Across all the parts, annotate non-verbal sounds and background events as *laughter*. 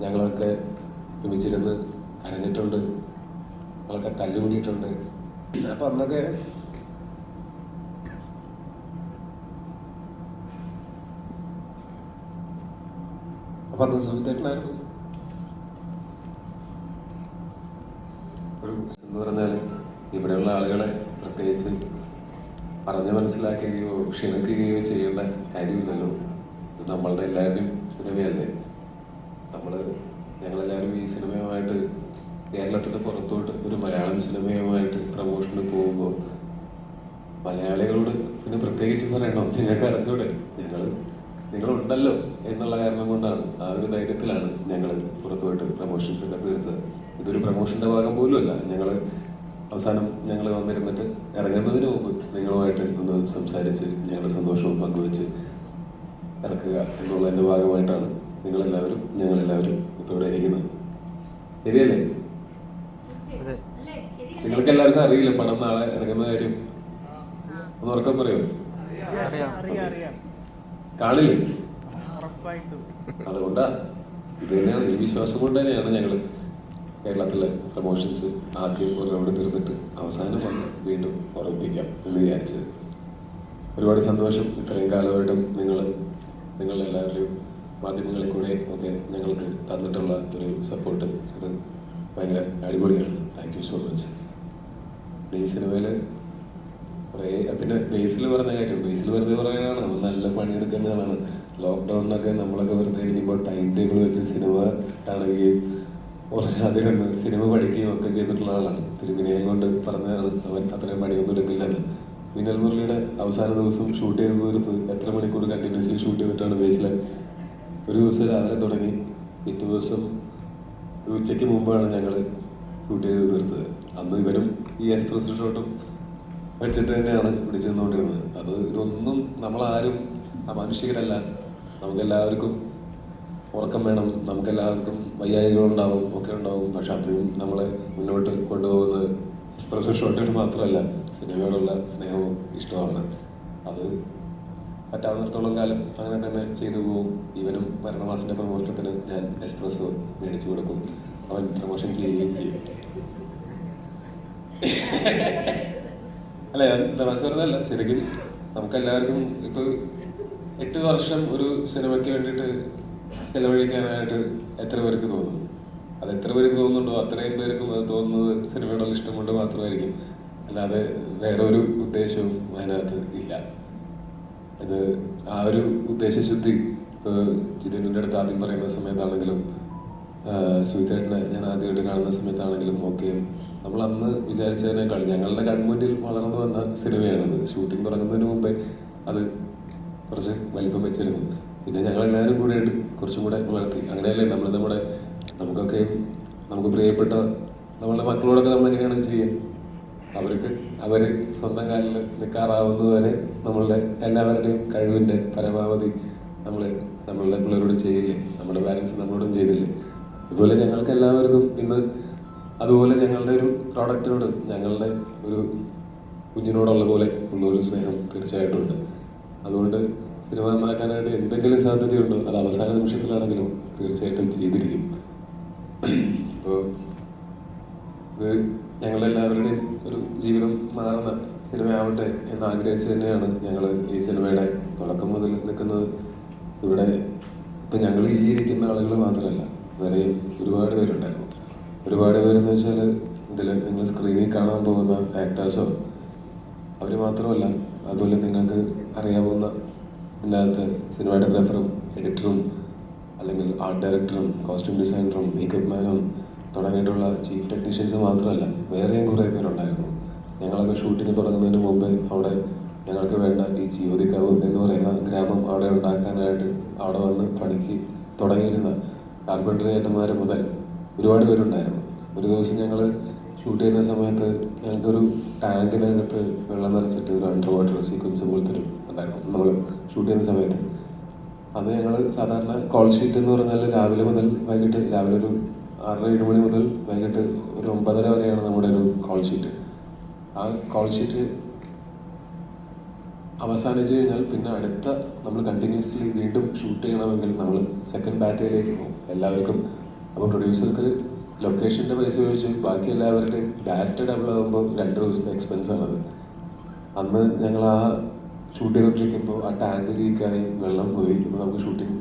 ഞങ്ങളൊക്കെ ഒരുമിച്ചിരുന്ന് കരഞ്ഞിട്ടുണ്ട്. ഞങ്ങളൊക്കെ തല്ലുകൂടിയിട്ടുണ്ട്. അപ്പം അന്നൊക്കെ അപ്പം അന്ന് സുഹൃത്തേട്ടനായിരുന്നു. ഒരു എന്ന് പറഞ്ഞാൽ ഇവിടെയുള്ള ആളുകളെ പ്രത്യേകിച്ച് പറഞ്ഞ് മനസ്സിലാക്കുകയോ ക്ഷണിക്കുകയോ ചെയ്യേണ്ട കാര്യമില്ലല്ലോ. ഇത് നമ്മളുടെ എല്ലാവരുടെയും സിനിമയല്ലേ? നമ്മൾ ഞങ്ങളെല്ലാവരും ഈ സിനിമയുമായിട്ട് കേരളത്തിന്റെ പുറത്തോട്ട് ഒരു മലയാളം സിനിമയുമായിട്ട് പ്രമോഷന് പോകുമ്പോൾ മലയാളികളോട് പിന്നെ പ്രത്യേകിച്ച് പറയണം? നിങ്ങൾക്ക് അറിഞ്ഞൂടെ ഞങ്ങൾ നിങ്ങളുണ്ടല്ലോ എന്നുള്ള കാരണം കൊണ്ടാണ് ആ ഒരു ധൈര്യത്തിലാണ് ഞങ്ങൾ പുറത്തുപോയിട്ട് പ്രമോഷൻസ് ഒക്കെ തീർത്തത്. ഇതൊരു പ്രമോഷന്റെ ഭാഗം പോലുമല്ല ഞങ്ങൾ അവസാനം ഞങ്ങൾ വന്നിരുന്നിട്ട് ഇറങ്ങുന്നതിന് മുമ്പ് നിങ്ങളുമായിട്ട് ഒന്ന് സംസാരിച്ച് ഞങ്ങളുടെ സന്തോഷവും പങ്കുവെച്ച് ഇറക്കുക എന്നുള്ളതിന്റെ ഭാഗമായിട്ടാണ് നിങ്ങളെല്ലാവരും ഞങ്ങളെല്ലാവരും ഇപ്പോൾ ഇവിടെ ഇരിക്കുന്നത് ശരിയല്ലേ? നിങ്ങൾക്ക് എല്ലാവർക്കും അറിയില്ല പടം നാളെ ഇറങ്ങുന്ന കാര്യം? ഒന്ന് ഉറക്കം പറയോ? അറിയാം. അറിയാം. അറിയാം കാണില്ലേ അതുകൊണ്ടാ ഇത് തന്നെയാണ് ഈ വിശ്വാസം കൊണ്ട് തന്നെയാണ് ഞങ്ങൾ കേരളത്തിലെ പ്രൊമോഷൻസ് ആദ്യം ഒരു റൗണ്ട് തീർന്നിട്ട് അവസാനം വന്ന് വീണ്ടും ഉറപ്പിക്കാം എന്ന് വിചാരിച്ചത്. ഒരുപാട് സന്തോഷം. ഇത്രയും കാലമായിട്ടും നിങ്ങൾ നിങ്ങളെല്ലാവരുടെയും മാധ്യമങ്ങളിൽ കൂടെ ഒക്കെ ഞങ്ങൾക്ക് തന്നിട്ടുള്ള ഒരു സപ്പോർട്ട് അത് ഭയങ്കര അടിപൊളിയാണ്. താങ്ക് യു സോ മച്ച് ഈ സിനിമയിൽ കുറേ പിന്നെ ബേസിൽ പറഞ്ഞ കാര്യം ബേസിൽ വെറുതെ പറയാനാണ്. അവൻ നല്ല പണിയെടുക്കുന്നതാണ്. ലോക്ക്ഡൗണിനൊക്കെ നമ്മളൊക്കെ വെറുതെ ഇരിക്കുമ്പോൾ ടൈം ടേബിൾ വെച്ച് സിനിമ കാണുകയും ഉറങ്ങാതിരുന്ന് സിനിമ പഠിക്കുകയും ഒക്കെ ചെയ്തിട്ടുള്ള ആളാണ്. തിരുവിനയം കൊണ്ട് പറഞ്ഞാണ് അവൻ അത്രയും പണിയൊന്നും എടുക്കില്ലെന്ന് മിന്നൽ മുരളിയുടെ അവസാന ദിവസം ഷൂട്ട് ചെയ്ത് തീർത്ത് എത്ര മണിക്കൂർ കണ്ടിന്യൂസ്ലി ഷൂട്ട് ചെയ്തിട്ടാണ് ബേസിലെ ഒരു ദിവസം രാവിലെ തുടങ്ങി. പിറ്റേ ദിവസം ഒരു ഉച്ചയ്ക്ക് മുമ്പാണ് ഞങ്ങൾ ഷൂട്ട് ചെയ്ത് തീർത്തത്. അന്ന് ഇവരും ഈ എക്സ്പ്രസ് ഷോട്ടും വെച്ചിട്ട് തന്നെയാണ് പിടിച്ചു നിന്നുകൊണ്ടിരുന്നത് അത് ഇതൊന്നും നമ്മളാരും അമാനുഷികരല്ല. നമുക്കെല്ലാവർക്കും ഉറക്കം വേണം. നമുക്കെല്ലാവർക്കും വയ്യായികളുണ്ടാവും ഒക്കെ ഉണ്ടാവും പക്ഷെ അപ്പോഴും നമ്മളെ മുന്നോട്ട് കൊണ്ടുപോകുന്നത് എക്സ്പ്രസ് ഷോട്ടുകൾ മാത്രമല്ല സിനിമയോടുള്ള സ്നേഹവും ഇഷ്ടമാണ് അത് പറ്റാവുന്നിടത്തോളം കാലം അങ്ങനെ തന്നെ ചെയ്തു പോകും ഇവനും ഭരണവാസിന്റെ പ്രമോഷണത്തിന് ഞാൻ എക്സ്പ്രസ് മേടിച്ചു കൊടുക്കും. അവൻ പ്രമോഷൻ ചെയ്യുകയും ചെയ്യും. അല്ല പ്രമോഷൻ തമാശ പറഞ്ഞതല്ല ശരിക്കും നമുക്കെല്ലാവർക്കും ഇപ്പൊ എട്ട് വർഷം ഒരു സിനിമയ്ക്ക് വേണ്ടിയിട്ട് ചെലവഴിക്കാനായിട്ട് എത്ര പേർക്ക് തോന്നും? അത് എത്ര പേർക്ക് തോന്നുന്നുണ്ടോ? അത്രയും പേർക്കും അത് തോന്നുന്നത് സിനിമയോടുള്ള ഇഷ്ടം കൊണ്ട് മാത്രമായിരിക്കും. അല്ലാതെ വേറെ ഒരു ഉദ്ദേശവും അതിനകത്ത് ഇല്ല. ഇത് ആ ഒരു ഉദ്ദേശശുദ്ധി ഇപ്പോൾ ജിതിന്റെ അടുത്ത് ആദ്യം പറയുന്ന സമയത്താണെങ്കിലും സുഹിതേട്ടനെ ഞാൻ ആദ്യമായിട്ട് കാണുന്ന സമയത്താണെങ്കിലും ഒക്കെ നമ്മൾ അന്ന് വിചാരിച്ചതിനേക്കാൾ ഞങ്ങളുടെ കൺമുന്നിൽ വളർന്നു വന്ന സിനിമയാണത് ഷൂട്ടിംഗ് തുടങ്ങുന്നതിന് മുമ്പേ അത് കുറച്ച് വലിപ്പം വെച്ചിരുന്നു. പിന്നെ ഞങ്ങളെല്ലാവരും കൂടെ കുറച്ചും കൂടെ വളർത്തി. അങ്ങനെയല്ലേ നമ്മൾ നമ്മുടെ നമുക്കൊക്കെ നമുക്ക് പ്രിയപ്പെട്ട നമ്മളുടെ മക്കളോടൊക്കെ നമ്മൾ എങ്ങനെയാണ് ചെയ്യുക? അവർക്ക് അവർ സ്വന്തം കാലിൽ നിൽക്കാറാവുന്നതുവരെ നമ്മളുടെ എല്ലാവരുടെയും കഴിവിന്റെ പരമാവധി നമ്മൾ നമ്മളുടെ പിള്ളേരോട് ചെയ്തില്ലേ നമ്മുടെ പാരൻസ് നമ്മളോടും ചെയ്തില്ലേ? അതുപോലെ ഞങ്ങൾക്ക് എല്ലാവർക്കും ഇന്ന് അതുപോലെ ഞങ്ങളുടെ ഒരു പ്രോഡക്റ്റിനോട് ഞങ്ങളുടെ ഒരു കുഞ്ഞിനോടുള്ള പോലെ ഉള്ള ഒരു സ്നേഹം തീർച്ചയായിട്ടും ഉണ്ട്. അതുകൊണ്ട് സിനിമ നന്നാക്കാനായിട്ട് എന്തെങ്കിലും സാധ്യതയുണ്ടോ? അത് അവസാന നിമിഷത്തിലാണെങ്കിലും തീർച്ചയായിട്ടും ചെയ്തിരിക്കും. *clears throat* അപ്പോൾ ഇത് ഞങ്ങളെല്ലാവരുടെയും ഒരു ജീവിതം മാറുന്ന സിനിമയാവട്ടെ എന്ന് ആഗ്രഹിച്ച് തന്നെയാണ് ഞങ്ങൾ ഈ സിനിമയുടെ തുടക്കം മുതൽ നിൽക്കുന്നത്. ഇവിടെ ഇപ്പം ഞങ്ങൾ ഈ ഇരിക്കുന്ന ആളുകൾ മാത്രമല്ല വരെ ഒരുപാട് പേരുണ്ടായിരുന്നു. ഒരുപാട് പേരെന്ന് വെച്ചാൽ ഇതിൽ നിങ്ങൾ സ്ക്രീനിൽ കാണാൻ പോകുന്ന ആക്ടേഴ്സോ അവർ മാത്രമല്ല അതുപോലെ നിങ്ങൾക്ക് അറിയാവുന്ന ഇതിനകത്ത് സിനിമാറ്റോഗ്രാഫറും എഡിറ്ററും അല്ലെങ്കിൽ ആർട്ട് ഡയറക്ടറും കോസ്റ്റ്യൂം ഡിസൈനറും മേക്കപ്പ് മാനും തുടങ്ങിയിട്ടുള്ള ചീഫ് ടെക്നീഷ്യൻസ് മാത്രമല്ല വേറെയും കുറേ പേരുണ്ടായിരുന്നു. ഞങ്ങളൊക്കെ ഷൂട്ടിംഗ് തുടങ്ങുന്നതിന് മുമ്പ് അവിടെ ഞങ്ങൾക്ക് വേണ്ട ഈ ജിയോതിക്കാവ് എന്ന് പറയുന്ന ഗ്രാമം അവിടെ ഉണ്ടാക്കാനായിട്ട് അവിടെ വന്ന് പണിക്ക് തുടങ്ങിയിരുന്ന കാർപ്പന്ററി ഏട്ടന്മാർ മുതൽ ഒരുപാട് പേരുണ്ടായിരുന്നു. ഒരു ദിവസം ഞങ്ങൾ ഷൂട്ട് ചെയ്യുന്ന സമയത്ത് ഞങ്ങൾക്കൊരു ടാങ്കിനകത്ത് വെള്ളം നിറച്ചിട്ട് ഒരു അണ്ടർ വാട്ടർ സീക്വൻസ് പോലത്തെ ഒരു ഉണ്ടായിരുന്നു. നമ്മൾ ഷൂട്ട് ചെയ്യുന്ന സമയത്ത്. അന്ന് ഞങ്ങൾ സാധാരണ കോൾ ഷീറ്റ് എന്ന് പറഞ്ഞാൽ രാവിലെ മുതൽ വൈകിട്ട് രാവിലെ ഒരു ആറര ഏഴ് മണി മുതൽ വൈകിട്ട് ഒരു ഒമ്പതര വരെയാണ് നമ്മുടെ ഒരു കോൾ ഷീറ്റ് ആ കോൾ ഷീറ്റ് അവസാനിച്ച് കഴിഞ്ഞാൽ പിന്നെ അടുത്ത നമ്മൾ കണ്ടിന്യൂസ്ലി വീണ്ടും ഷൂട്ട് ചെയ്യണമെങ്കിൽ നമ്മൾ സെക്കൻഡ് ബാറ്റയിലേക്ക് പോകും. എല്ലാവർക്കും. അപ്പോൾ പ്രൊഡ്യൂസർക്ക് ലൊക്കേഷന്റെ പൈസ ഉപയോഗിച്ച് ബാക്കി എല്ലാവരുടെയും ഡാറ്റ ഡബിൾ ആകുമ്പോൾ രണ്ട് ദിവസത്തെ എക്സ്പെൻസ് ആണത്. അന്ന് ഞങ്ങൾ ആ ഷൂട്ട് ചെയ്തുകൊണ്ടിരിക്കുമ്പോൾ ആ ടാങ്ക് ലീക്കായി വെള്ളം പോയി. അപ്പോൾ നമുക്ക് ഷൂട്ടിംഗ്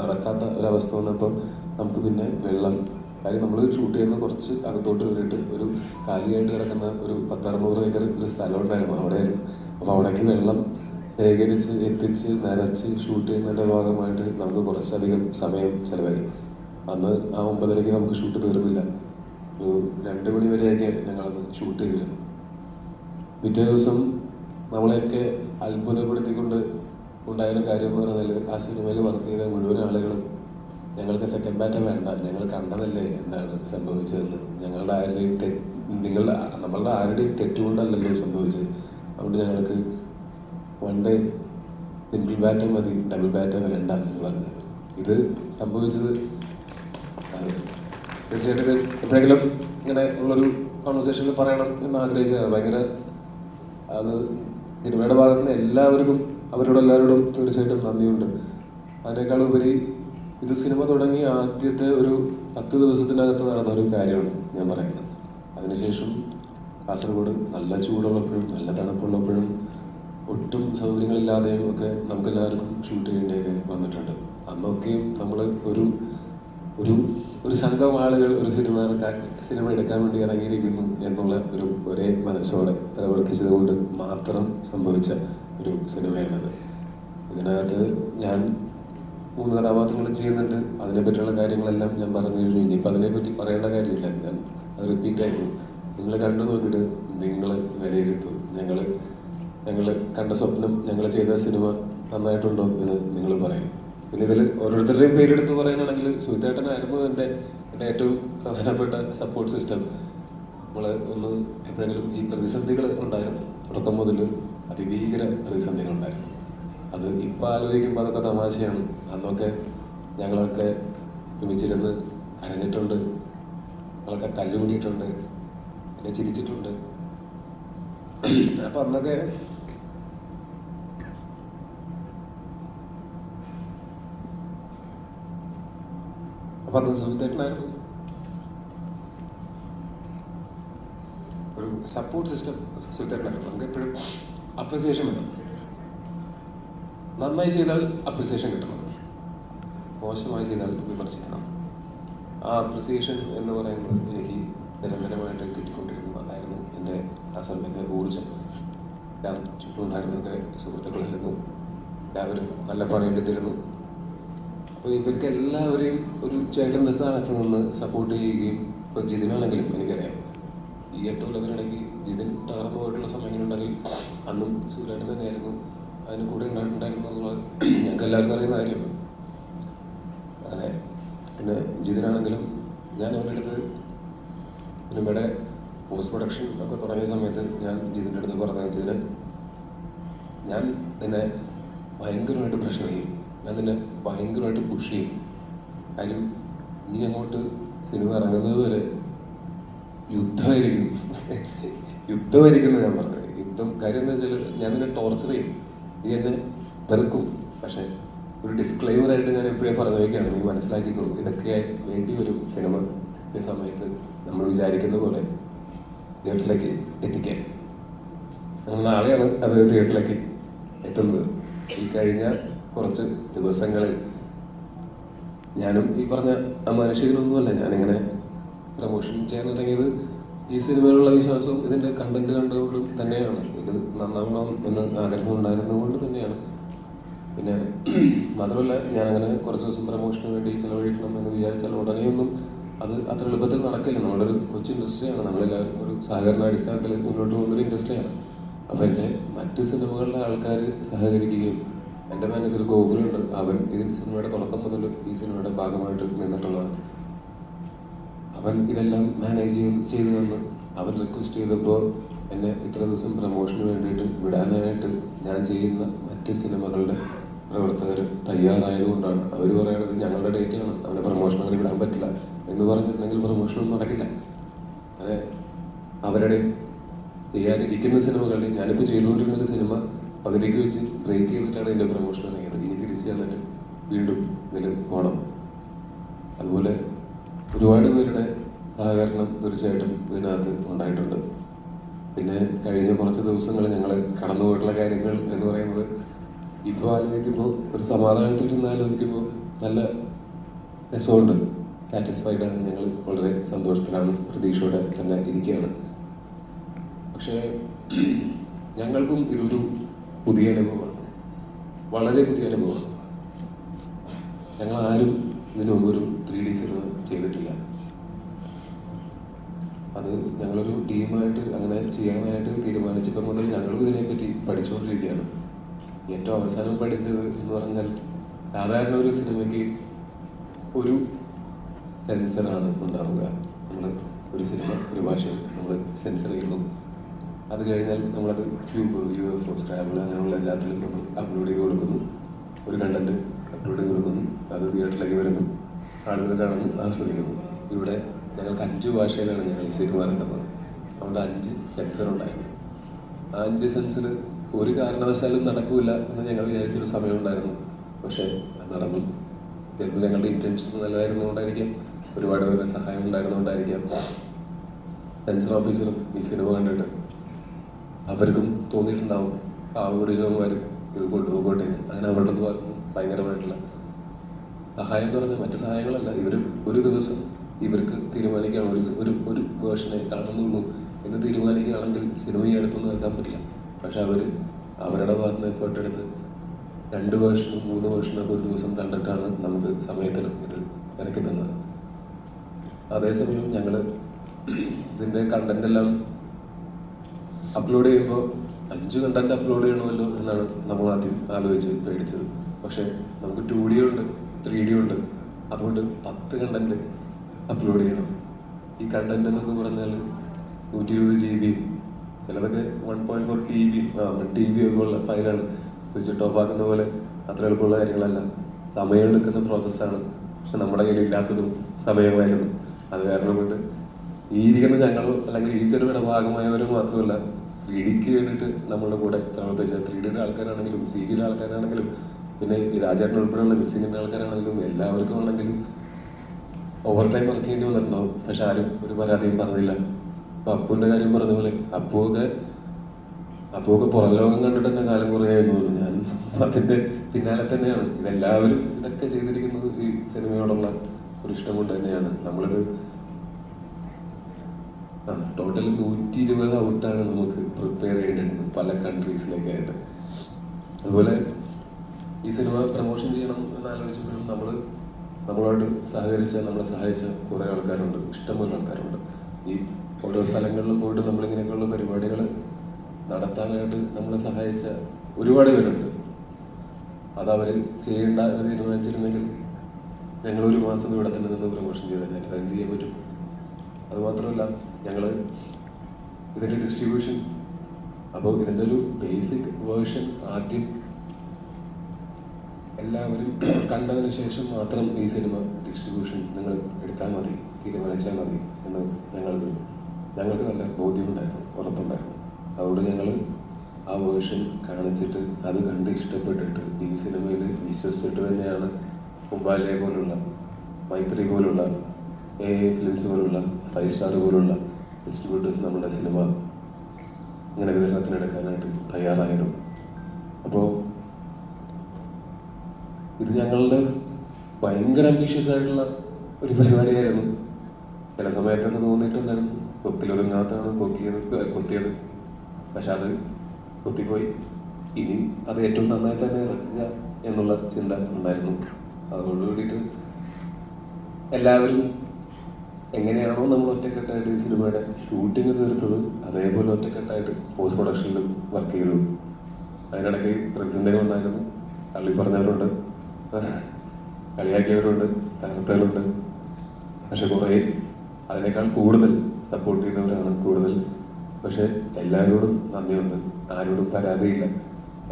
നടക്കാത്ത ഒരവസ്ഥ വന്നപ്പോൾ നമുക്ക് പിന്നെ വെള്ളം. കാര്യം നമ്മൾ ഷൂട്ട് ചെയ്യുന്ന കുറച്ച് അകത്തോട്ട് കയറിയിട്ട് ഒരു കാലിയായിട്ട് കിടക്കുന്ന ഒരു പത്തറുന്നൂറ് ഏക്കർ ഒരു സ്ഥലം ഉണ്ടായിരുന്നു. അവിടെയായിരുന്നു. അപ്പോൾ അവിടേക്ക് വെള്ളം ശേഖരിച്ച് എത്തിച്ച് നനച്ച് ഷൂട്ട് ചെയ്യുന്നതിന്റെ ഭാഗമായിട്ട് നമുക്ക് കുറച്ചധികം സമയം ചിലവായി. അന്ന് ആ ഒമ്പതരയ്ക്ക് നമുക്ക് ഷൂട്ട് തീർന്നില്ല. ഒരു രണ്ട് മണി വരെയൊക്കെ ഞങ്ങളന്ന് ഷൂട്ട് ചെയ്തിരുന്നു. പിറ്റേ ദിവസം നമ്മളെയൊക്കെ അത്ഭുതപ്പെടുത്തിക്കൊണ്ട് ഉണ്ടായൊരു കാര്യം എന്ന് പറഞ്ഞാൽ ആ സിനിമയിൽ വർക്ക് ചെയ്ത മുഴുവൻ ആളുകളും ഞങ്ങൾക്ക് സെക്കൻഡ് ബാറ്റ വേണ്ട. ഞങ്ങൾ കണ്ടതല്ലേ എന്താണ് സംഭവിച്ചതെന്ന്. ഞങ്ങളുടെ ആരുടെയും തെ നിങ്ങളുടെ നമ്മളുടെ ആരുടെയും തെറ്റുകൊണ്ടല്ലല്ലോ സംഭവിച്ചത്. അതുകൊണ്ട് ഞങ്ങൾക്ക് വൺ ഡേ സിംഗിൾ ബാറ്റ മതി ഡബിൾ ബാറ്റ വേണ്ട എന്ന് പറഞ്ഞത് ഇത് സംഭവിച്ചത് തീർച്ചയായിട്ടും ഇത് എപ്പോഴെങ്കിലും ഇങ്ങനെ ഉള്ളൊരു കോൺവെർസേഷനിൽ പറയണം എന്ന് ആഗ്രഹിച്ചതാണ്. ഭയങ്കര അത് സിനിമയുടെ ഭാഗത്ത് നിന്ന് എല്ലാവർക്കും അവരോട് എല്ലാവരോടും തീർച്ചയായിട്ടും നന്ദിയുണ്ട്. അതിനേക്കാൾ ഉപരി ഇത് സിനിമ തുടങ്ങി ആദ്യത്തെ ഒരു പത്ത് ദിവസത്തിനകത്ത് നടന്ന ഒരു കാര്യമാണ് ഞാൻ പറയുന്നത്. അതിനുശേഷം കാസർഗോഡ് നല്ല ചൂടുള്ളപ്പോഴും നല്ല തണുപ്പുള്ളപ്പോഴും ഒട്ടും സൗകര്യങ്ങളില്ലാതെയും ഒക്കെ നമുക്ക് എല്ലാവർക്കും ഷൂട്ട് ചെയ്യേണ്ടിയൊക്കെ വന്നിട്ടുണ്ട്. അന്നൊക്കെയും നമ്മൾ ഒരു ഒരു ഒരു സംഘം ആളുകൾ ഒരു സിനിമ ഇറക്കാൻ സിനിമ എടുക്കാൻ വേണ്ടി ഇറങ്ങിയിരിക്കുന്നു എന്നുള്ള ഒരു ഒരേ മനസ്സോടെ പ്രവർത്തിച്ചത് കൊണ്ട് മാത്രം സംഭവിച്ച ഒരു സിനിമയാണത്. ഇതിനകത്ത് ഞാൻ മൂന്ന് കഥാപാത്രങ്ങൾ ചെയ്യുന്നുണ്ട്. അതിനെപ്പറ്റിയുള്ള കാര്യങ്ങളെല്ലാം ഞാൻ പറഞ്ഞു കഴിഞ്ഞു. ഇനിയിപ്പോൾ അതിനെപ്പറ്റി പറയേണ്ട കാര്യമില്ല. ഞാൻ അത് റിപ്പീറ്റ് ആയിരുന്നു. നിങ്ങൾ കണ്ടു നോക്കിയിട്ട് നിങ്ങൾ വിലയിരുത്തൂ. ഞങ്ങൾ ഞങ്ങൾ കണ്ട സ്വപ്നം ഞങ്ങൾ ചെയ്ത സിനിമ നന്നായിട്ടുണ്ടോ എന്ന് നിങ്ങൾ പറയും. പിന്നെ ഇതിൽ ഓരോരുത്തരുടെയും പേരെടുത്ത് പറയാനാണെങ്കിൽ സുഹിതേട്ടനായിരുന്നു എന്റെ എന്റെ ഏറ്റവും പ്രധാനപ്പെട്ട സപ്പോർട്ട് സിസ്റ്റം നമ്മൾ ഒന്ന് എപ്പോഴെങ്കിലും ഈ പ്രതിസന്ധികൾ ഉണ്ടായിരുന്നു. തുടക്കം മുതൽ അതിഭീകര പ്രതിസന്ധികൾ ഉണ്ടായിരുന്നു അത് ഇപ്പം ആലോചിക്കുമ്പോൾ അതൊക്കെ തമാശയാണ്. അന്നൊക്കെ ഞങ്ങളൊക്കെ ഒരുമിച്ചിരുന്ന് കരഞ്ഞിട്ടുണ്ട് ഞങ്ങളൊക്കെ തല്ലുകൂടിയിട്ടുണ്ട്. പിന്നെ ചിരിച്ചിട്ടുണ്ട്. അപ്പം അന്നൊക്കെ അപ്പം അന്ന് സുഹൃത്തേട്ടനായിരുന്നു ഒരു സപ്പോർട്ട് സിസ്റ്റം സുഹൃത്തേട്ടനായിരുന്നു നമുക്ക് എപ്പോഴും അപ്രിസിയേഷൻ വേണം. നന്നായി ചെയ്താൽ അപ്രിസിയേഷൻ കിട്ടണം. മോശമായി ചെയ്താൽ വിമർശിക്കണം. ആ അപ്രിസിയേഷൻ എന്ന് പറയുന്നത് എനിക്ക് നിരന്തരമായിട്ട് കിട്ടിക്കൊണ്ടിരുന്നു അതായിരുന്നു എന്റെ ആ സമയത്തെ ഊർജം ഞാൻ ചുറ്റുമുണ്ടായിരുന്നൊക്കെ സുഹൃത്തുക്കളായിരുന്നു. എല്ലാവരും നല്ല പണിയെടുത്തിരുന്നു അപ്പോൾ ഇവർക്ക് എല്ലാവരെയും ഒരു ചേട്ടന്റെ സ്ഥാനത്ത് നിന്ന് സപ്പോർട്ട് ചെയ്യുകയും ഇപ്പോൾ ജിതിനാണെങ്കിലും എനിക്കറിയാം. ഈ എട്ട് കൊല്ലത്തിനിടയ്ക്ക് ജിതിൻ തകർന്നു പോയിട്ടുള്ള സമയങ്ങളുണ്ടെങ്കിൽ അന്നും സൂര്യേട്ടൻ തന്നെയായിരുന്നു. അതിന് കൂടെ ഉണ്ടായിട്ടുണ്ടായിരുന്നുള്ളത്. ഞങ്ങൾക്ക് എല്ലാവർക്കും അറിയുന്ന കാര്യമാണ്. അങ്ങനെ പിന്നെ ജിതിനാണെങ്കിലും ഞാൻ അവരുടെ അടുത്ത് സിനിമയുടെ പോസ്റ്റ് പ്രൊഡക്ഷൻ ഒക്കെ തുടങ്ങിയ സമയത്ത് ഞാൻ ജിതിന്റെ അടുത്ത് പറഞ്ഞു ജിതിന് ഞാൻ നിന്നെ ഭയങ്കരമായിട്ട് പ്രഷർ ചെയ്യും. ഞാൻ നിന്നെ ഭയങ്കരമായിട്ട് പുഷ് ചെയ്യും. കാര്യം നീ അങ്ങോട്ട് സിനിമ ഇറങ്ങുന്നത് വരെ യുദ്ധമായിരിക്കും. യുദ്ധമായിരിക്കും എന്ന് ഞാൻ പറഞ്ഞത്. യുദ്ധം കാര്യം എന്താ വെച്ചാൽ ഞാൻ നിന്നെ ടോർച്ചർ ചെയ്യും. നീ എന്നെ വെറുക്കും. പക്ഷെ ഒരു ഡിസ്ക്ലൈമറായിട്ട് ഞാൻ എപ്പോഴും പറഞ്ഞു വയ്ക്കുകയാണ് നീ മനസ്സിലാക്കിക്കോ. ഇതൊക്കെ വേണ്ടി വരും സിനിമ. കൃത്യ സമയത്ത് നമ്മൾ വിചാരിക്കുന്ന പോലെ തിയേറ്ററിലേക്ക് എത്തിക്കാൻ. നമ്മൾ നാളെയാണ് അത് തിയേറ്ററിലേക്ക് എത്തുന്നത്. ഈ കഴിഞ്ഞ കുറച്ച് ദിവസങ്ങളിൽ ഞാനും ഈ പറഞ്ഞ അമാനുഷികനൊന്നുമല്ല ഞാനിങ്ങനെ പ്രമോഷൻ ചെയ്യാൻ തുടങ്ങിയത് ഈ സിനിമയിലുള്ള വിശ്വാസവും ഇതിന്റെ കണ്ടന്റ് കണ്ടുകൊണ്ടും തന്നെയാണ്. ഇത് നന്നാവണം എന്ന് ആഗ്രഹം ഉണ്ടായിരുന്നതുകൊണ്ട് തന്നെയാണ്. പിന്നെ മാത്രമല്ല ഞാൻ അങ്ങനെ കുറച്ച് ദിവസം പ്രമോഷന് വേണ്ടി ചിലവഴിക്കണം എന്ന് വിചാരിച്ചാൽ ഉടനെയൊന്നും അത് അത്ര എളുപ്പത്തിൽ നടക്കില്ല. നമ്മുടെ ഒരു കൊച്ചു ഇൻഡസ്ട്രിയാണ് നമ്മളെല്ലാവരും ഒരു സഹകരണ അടിസ്ഥാനത്തിൽ മുന്നോട്ട് പോകുന്നൊരു ഇൻഡസ്ട്രിയാണ് അപ്പോൾ എന്റെ മറ്റ് സിനിമകളുടെ ആൾക്കാർ സഹകരിക്കുകയും എന്റെ മാനേജർ ഗോകുലുണ്ട്. അവൻ ഇതിന്റെ സിനിമയുടെ തുടക്കം മുതൽ ഈ സിനിമയുടെ ഭാഗമായിട്ട് നിന്നിട്ടുള്ളതാണ്. അവൻ ഇതെല്ലാം മാനേജ് ചെയ്ത് ചെയ്തു തന്നു. അവൻ റിക്വസ്റ്റ് ചെയ്തപ്പോൾ എന്നെ ഇത്ര ദിവസം പ്രൊമോഷന് വേണ്ടിയിട്ട് വിടാനായിട്ട് ഞാൻ ചെയ്യുന്ന മറ്റ് സിനിമകളുടെ പ്രവർത്തകർ തയ്യാറായതുകൊണ്ടാണ് അവർ പറയുന്നത് ഞങ്ങളുടെ ഡേറ്റാണ് അവനെ പ്രൊമോഷൻ അങ്ങനെ വിടാൻ പറ്റില്ല എന്ന് പറഞ്ഞിട്ടുണ്ടെങ്കിൽ പ്രൊമോഷനൊന്നും നടക്കില്ല. അങ്ങനെ അവരുടെ ചെയ്യാനിരിക്കുന്ന സിനിമകളിൽ ഞാനിപ്പോൾ ചെയ്തുകൊണ്ടിരുന്ന സിനിമ പകുതിക്ക് വെച്ച് ബ്രേക്ക് ചെയ്തിട്ടാണ് എന്റെ പ്രൊമോഷൻ ഇറങ്ങിയത്. ഇനി തിരിച്ച് തന്നിട്ട് വീണ്ടും ഇതിൽ പോകണം അതുപോലെ ഒരുപാട് പേരുടെ സഹകരണം തീർച്ചയായിട്ടും ഇതിനകത്ത് ഉണ്ടായിട്ടുണ്ട്. പിന്നെ കഴിഞ്ഞ കുറച്ച് ദിവസങ്ങൾ ഞങ്ങൾ കടന്നുപോയിട്ടുള്ള കാര്യങ്ങൾ എന്ന് പറയുന്നത് ഇപ്പോൾ ആലോചിക്കുമ്പോൾ ഒരു സമാധാനത്തിൽ നിന്ന് ആലോചിക്കുമ്പോൾ നല്ല രസമുണ്ട്. ആണ് ഞങ്ങൾ വളരെ സന്തോഷത്തിലാണ് പ്രതീക്ഷയോടെ തന്നെ ഇരിക്കുകയാണ്. പക്ഷേ ഞങ്ങൾക്കും ഇതൊരു പുതിയ അനുഭവമാണ്. വളരെ പുതിയ അനുഭവമാണ്. ഞങ്ങൾ ആരും ഇതിനു മുമ്പ് ഒരു ത്രീ ഡി സിനിമ ചെയ്തിട്ടില്ല. അത് ഞങ്ങളൊരു ടീമായിട്ട് അങ്ങനെ ചെയ്യാനായിട്ട് തീരുമാനിച്ചപ്പോൾ മുതൽ ഞങ്ങളും ഇതിനെപ്പറ്റി പഠിച്ചുകൊണ്ടിരിക്കുകയാണ്. ഏറ്റവും അവസാനം പഠിച്ചത് എന്ന് പറഞ്ഞാൽ സാധാരണ ഒരു സിനിമയ്ക്ക് ഒരു സെൻസറാണ് ഉണ്ടാവുക. നമ്മൾ ഒരു സിനിമ ഒരു ഭാഷ നമ്മൾ സെൻസർ ചെയ്യുന്നു. അത് കഴിഞ്ഞാൽ നമ്മളത് ക്യൂബ് യു എഫ് ഒ സ്ട്രാബിൾ അങ്ങനെയുള്ള എല്ലാത്തിലും നമ്മൾ അപ്ലോഡ് ചെയ്ത് കൊടുക്കുന്നു. ഒരു കണ്ടന്റ് അപ്ലോഡ് ചെയ്ത് കൊടുക്കുന്നു. അത് തിയേറ്ററിലേക്ക് വരുന്നു. ആളുകൾ കാണുന്നു ആസ്വദിക്കുന്നു. ഇവിടെ ഞങ്ങൾക്ക് അഞ്ച് ഭാഷയിലാണ് ഞങ്ങൾ ഈ സിനിമ ഇറങ്ങുന്നത് അതുകൊണ്ട് അഞ്ച് സെൻസർ ഉണ്ടായിരുന്നു. ആ അഞ്ച് സെൻസർ ഒരു കാരണവശാലും നടക്കില്ല എന്ന് ഞങ്ങൾ വിചാരിച്ചൊരു സമയമുണ്ടായിരുന്നു പക്ഷേ അത് നടന്നു. ചിലപ്പോൾ ഞങ്ങളുടെ ഇന്റൻഷൻസ് നല്ലതായിരുന്നുകൊണ്ടായിരിക്കാം ഒരുപാട് പേരുടെ സഹായം ഉണ്ടായിരുന്നുകൊണ്ടായിരിക്കാം സെൻസർ ഓഫീസറും ഈ സിനിമ കണ്ടിട്ട് അവർക്കും തോന്നിയിട്ടുണ്ടാവും പാവം പിടിച്ചവന്മാർ ഇത് കൊണ്ടുപോകട്ടെ. അങ്ങനെ അവരുടെ നിന്ന് ഭയങ്കരമായിട്ടുള്ള സഹായം എന്ന് പറഞ്ഞാൽ മറ്റു സഹായങ്ങളല്ല. ഇവർ ഒരു ദിവസം ഇവർക്ക് തീരുമാനിക്കാൻ ഒരു ഒരു ഒരു വേർഷനെ കാണുന്നുള്ളൂ എന്ന് തീരുമാനിക്കുകയാണെങ്കിൽ സിനിമയെ എടുത്തൊന്നും വെക്കാൻ പറ്റില്ല. പക്ഷെ അവർ അവരുടെ ഭാഗത്ത് നിന്ന് എഫേർട്ട് എടുത്ത് രണ്ട് വേർഷനും മൂന്ന് വേർഷനൊക്കെ ഒരു ദിവസം കണ്ടിട്ടാണ് നമുക്ക് സമയത്തിന് ഇത് ഇറക്കി തന്നത്. അതേസമയം ഞങ്ങൾ ഇതിന്റെ കണ്ടന്റ് എല്ലാം അപ്ലോഡ് ചെയ്യുമ്പോൾ അഞ്ച് കണ്ടന്റ് അപ്ലോഡ് ചെയ്യണമല്ലോ എന്നാണ് നമ്മൾ ആദ്യം ആലോചിച്ച് പേടിച്ചത്. പക്ഷേ നമുക്ക് ടു ഡി ഉണ്ട് ത്രീ ഡി ഉണ്ട്. അതുകൊണ്ട് പത്ത് കണ്ടന്റ് അപ്ലോഡ് ചെയ്യണം. ഈ കണ്ടന്റ് എന്നൊക്കെ പറഞ്ഞാൽ നൂറ്റി ഇരുപത് ജി ബിയും ചിലതൊക്കെ one point four T B T B ഒക്കെ ഉള്ള ഫയലാണ് സ്വിച്ച് ഓഫ് ആക്കുന്ന പോലെ അത്ര എളുപ്പമുള്ള കാര്യങ്ങളല്ല. സമയമെടുക്കുന്ന പ്രോസസ്സാണ് പക്ഷെ നമ്മുടെ കയ്യിൽ ഇല്ലാത്തതും സമയമായിരുന്നു. അത് കാരണം കൊണ്ട് ഈ ഇരിക്കുന്ന ഞങ്ങളോ അല്ലെങ്കിൽ ഈ സിനിമയുടെ ഭാഗമായവരോ മാത്രമല്ല ത്രീ ഡിക്ക് വേണ്ടിയിട്ട് നമ്മളുടെ കൂടെ പ്രവർത്തിച്ച ത്രീ ഡിയുടെ ആൾക്കാരാണെങ്കിലും സി ജിയുടെ ആൾക്കാരാണെങ്കിലും പിന്നെ ഈ രാജേട്ടൻ ഉൾപ്പെടെയുള്ള മിക്സിങ്ങിന്റെ ആൾക്കാരാണെങ്കിലും എല്ലാവർക്കും ആണെങ്കിലും ഓവർ ടൈം വർക്ക് ചെയ്യേണ്ടി വന്നിട്ടുണ്ടാവും. പക്ഷെ ആരും ഒരു പരാതിയും പറഞ്ഞില്ല. അപ്പൊ അപ്പുവിന്റെ കാര്യം പറഞ്ഞ പോലെ അപ്പുവൊക്കെ അപ്പുവൊക്കെ പുറം ലോകം കണ്ടിട്ട് തന്നെ കാലം കുറയായിരുന്നു തോന്നുന്നു. ഞാൻ *laughs* അതിന്റെ പിന്നാലെ തന്നെയാണ്. ഇതെല്ലാവരും ഇതൊക്കെ ചെയ്തിരിക്കുന്നത് ഈ സിനിമയോടുള്ള ഒരു ഇഷ്ടം കൊണ്ട് തന്നെയാണ്. നമ്മളിത് ആ ടോട്ടൽ നൂറ്റി ഇരുപത് ഔട്ടാണ് നമുക്ക് പ്രിപ്പയർ ചെയ്യേണ്ടിയിരുന്നത് പല കൺട്രീസിലേക്കായിട്ട് അതുപോലെ ഈ സിനിമ പ്രൊമോഷൻ ചെയ്യണം എന്ന് ആലോചിച്ചപ്പോഴും നമ്മൾ നമ്മളോട് സഹകരിച്ച നമ്മളെ സഹായിച്ച കുറേ ആൾക്കാരുണ്ട് ഇഷ്ടംപോലെ ആൾക്കാരുണ്ട്. ഈ ഓരോ സ്ഥലങ്ങളിലും പോയിട്ട് നമ്മളിങ്ങനെയൊക്കെയുള്ള പരിപാടികൾ നടത്താനായിട്ട് നമ്മളെ സഹായിച്ച ഒരുപാട് പേരുണ്ട്. അതവർ ചെയ്യേണ്ട എന്ന് തീരുമാനിച്ചിരുന്നെങ്കിൽ ഞങ്ങൾ ഒരു മാസം ഇവിടെ തന്നെ നിന്ന് പ്രമോഷൻ ചെയ്താൽ അത് എന്ത് ചെയ്യാൻ പറ്റും? അതുമാത്രമല്ല ഞങ്ങൾ ഇതിന്റെ ഡിസ്ട്രിബ്യൂഷൻ അപ്പോൾ ഇതിന്റെ ഒരു ബേസിക് വേർഷൻ ആദ്യം എല്ലാവരും കണ്ടതിന് ശേഷം മാത്രം ഈ സിനിമ ഡിസ്ട്രിബ്യൂഷൻ നിങ്ങൾ എടുത്താൽ മതി തീരുമാനിച്ചാൽ മതി എന്ന് ഞങ്ങൾക്ക് ഞങ്ങൾക്ക് നല്ല ബോധ്യമുണ്ടായിരുന്നു ഉറപ്പുണ്ടായിരുന്നു. അതുകൊണ്ട് ഞങ്ങൾ ആ വേർഷൻ കാണിച്ചിട്ട് അത് കണ്ട് ഇഷ്ടപ്പെട്ടിട്ട് ഈ സിനിമയിൽ വിശ്വസിച്ചിട്ട് തന്നെയാണ് മുംബൈലെ പോലുള്ള മൈത്രി പോലുള്ള എ എ ഫിലിംസ് പോലുള്ള ഫൈവ് സ്റ്റാർ പോലുള്ള ഡിസ്ട്രിബ്യൂട്ടേഴ്സ് നമ്മുടെ സിനിമ ഇങ്ങനെ വിതരണത്തിനെടുക്കാനായിട്ട് തയ്യാറായതും. അപ്പോൾ ഇത് ഞങ്ങളുടെ ഭയങ്കര അംബീഷ്യസ് ആയിട്ടുള്ള ഒരു പരിപാടിയായിരുന്നു. ചില സമയത്തൊക്കെ തോന്നിയിട്ടുണ്ടായിരുന്നു. കൊക്കിലൊതുങ്ങാത്താണ് കൊക്കിയത് കൊത്തിയത്. പക്ഷെ അത് കൊത്തിപ്പോയി. ഇനി അത് ഏറ്റവും നന്നായിട്ട് തന്നെ ഇറക്കുക എന്നുള്ള ചിന്ത ഉണ്ടായിരുന്നു. അതോടുകൂടിയിട്ട് എല്ലാവരും എങ്ങനെയാണോ നമ്മൾ ഒറ്റക്കെട്ടായിട്ട് ഈ സിനിമയുടെ ഷൂട്ടിങ് തീർത്തത് അതേപോലെ ഒറ്റക്കെട്ടായിട്ട് പോസ്റ്റ് പ്രൊഡക്ഷനിലും വർക്ക് ചെയ്തു. അതിനിടയ്ക്ക് പ്രതിസന്ധികൾ ഉണ്ടായിരുന്നു. തള്ളി പറഞ്ഞവരുണ്ട്. കളിയാക്കിയവരുണ്ട് തകർത്തവരുണ്ട്. പക്ഷെ കുറേ അതിനേക്കാൾ കൂടുതൽ സപ്പോർട്ട് ചെയ്തവരാണ് കൂടുതൽ. പക്ഷെ എല്ലാവരോടും നന്ദിയുണ്ട്. ആരോടും പരാതിയില്ല.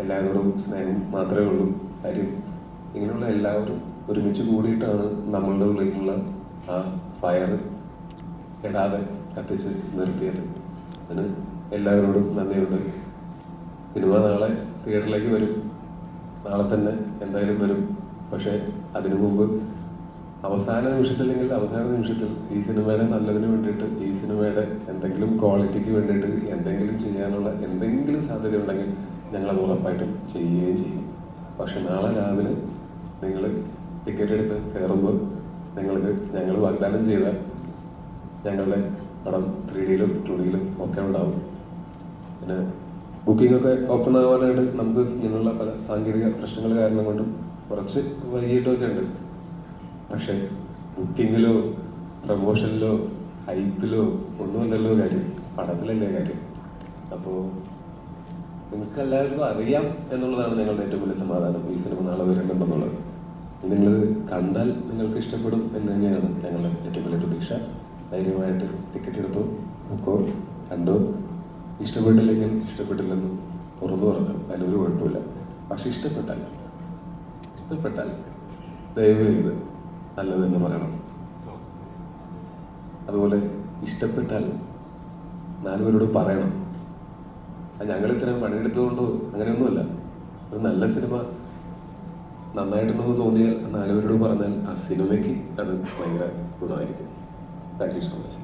എല്ലാവരോടും സ്നേഹം മാത്രമേ ഉള്ളൂ. കാര്യം ഇങ്ങനെയുള്ള എല്ലാവരും ഒരുമിച്ച് കൂടിയിട്ടാണ് നമ്മളുടെ ഉള്ളിലുള്ള ആ ഫയർ ഇടാതെ കത്തിച്ച് നിർത്തിയത്. അതിന് എല്ലാവരോടും നന്ദിയുണ്ട്. സിനിമ നാളെ തിയേറ്ററിലേക്ക് വരും. നാളെ തന്നെ എന്തായാലും വരും. പക്ഷേ അതിനു മുമ്പ് അവസാന നിമിഷത്തില്ലെങ്കിൽ അവസാന നിമിഷത്തിൽ ഈ സിനിമയുടെ നല്ലതിന് വേണ്ടിയിട്ട് ഈ സിനിമയുടെ എന്തെങ്കിലും ക്വാളിറ്റിക്ക് വേണ്ടിയിട്ട് എന്തെങ്കിലും ചെയ്യാനുള്ള എന്തെങ്കിലും സാധ്യത ഉണ്ടെങ്കിൽ ഞങ്ങളത് ഉറപ്പായിട്ടും ചെയ്യുകയും ചെയ്യും. പക്ഷെ നാളെ രാവിലെ നിങ്ങൾ ടിക്കറ്റ് എടുത്ത് കയറുമ്പോൾ നിങ്ങൾക്ക് ഞങ്ങൾ വാഗ്ദാനം ചെയ്ത ഞങ്ങളുടെ പടം ത്രീ ഡിയിലും ടു ഡിയിലും ഒക്കെ ഉണ്ടാവും. പിന്നെ ബുക്കിംഗ് ഒക്കെ ഓപ്പൺ ആവാനായിട്ട് നമുക്ക് ഇങ്ങനെയുള്ള പല സാങ്കേതിക പ്രശ്നങ്ങൾ കാരണം കൊണ്ടും കുറച്ച് വൈകിട്ടൊക്കെ ഉണ്ട്. പക്ഷേ ബുക്കിങ്ങിലോ പ്രൊമോഷനിലോ ഹൈപ്പിലോ ഒന്നുമല്ലല്ലോ കാര്യം. പടത്തിലല്ലേ കാര്യം. അപ്പോൾ നിങ്ങൾക്ക് എല്ലാവർക്കും അറിയാം എന്നുള്ളതാണ് നിങ്ങളുടെ ഏറ്റവും വലിയ സമാധാനം ഈ സിനിമ നാളെ വരുന്നുണ്ടെന്നുള്ളത്. നിങ്ങൾ കണ്ടാൽ നിങ്ങൾക്ക് ഇഷ്ടപ്പെടും എന്ന് തന്നെയാണ് ഞങ്ങളുടെ ഏറ്റവും വലിയ പ്രതീക്ഷ. ധൈര്യമായിട്ട് ടിക്കറ്റ് എടുത്തു നോക്കോ കണ്ടോ. ഇഷ്ടപ്പെട്ടില്ലെങ്കിൽ ഇഷ്ടപ്പെട്ടില്ലെന്ന് തുറന്നു പറഞ്ഞു അതിലൊരു കുഴപ്പമില്ല. പക്ഷെ ഇഷ്ടപ്പെട്ടാൽ ഇഷ്ടപ്പെട്ടാൽ ദയവ് ചെയ്ത് നല്ലതെന്ന് പറയണം. അതുപോലെ ഇഷ്ടപ്പെട്ടാൽ നാലുപേരോട് പറയണം. ഞങ്ങൾ ഇത്രയും പണിയെടുത്തതുകൊണ്ടോ അങ്ങനെയൊന്നുമല്ല. ഒരു നല്ല സിനിമ നന്നായിട്ടുണ്ടെന്ന് തോന്നിയാൽ നാലുപേരോട് പറഞ്ഞാൽ ആ സിനിമയ്ക്ക് അത് ഭയങ്കര ഗുണമായിരിക്കും. Thank you so much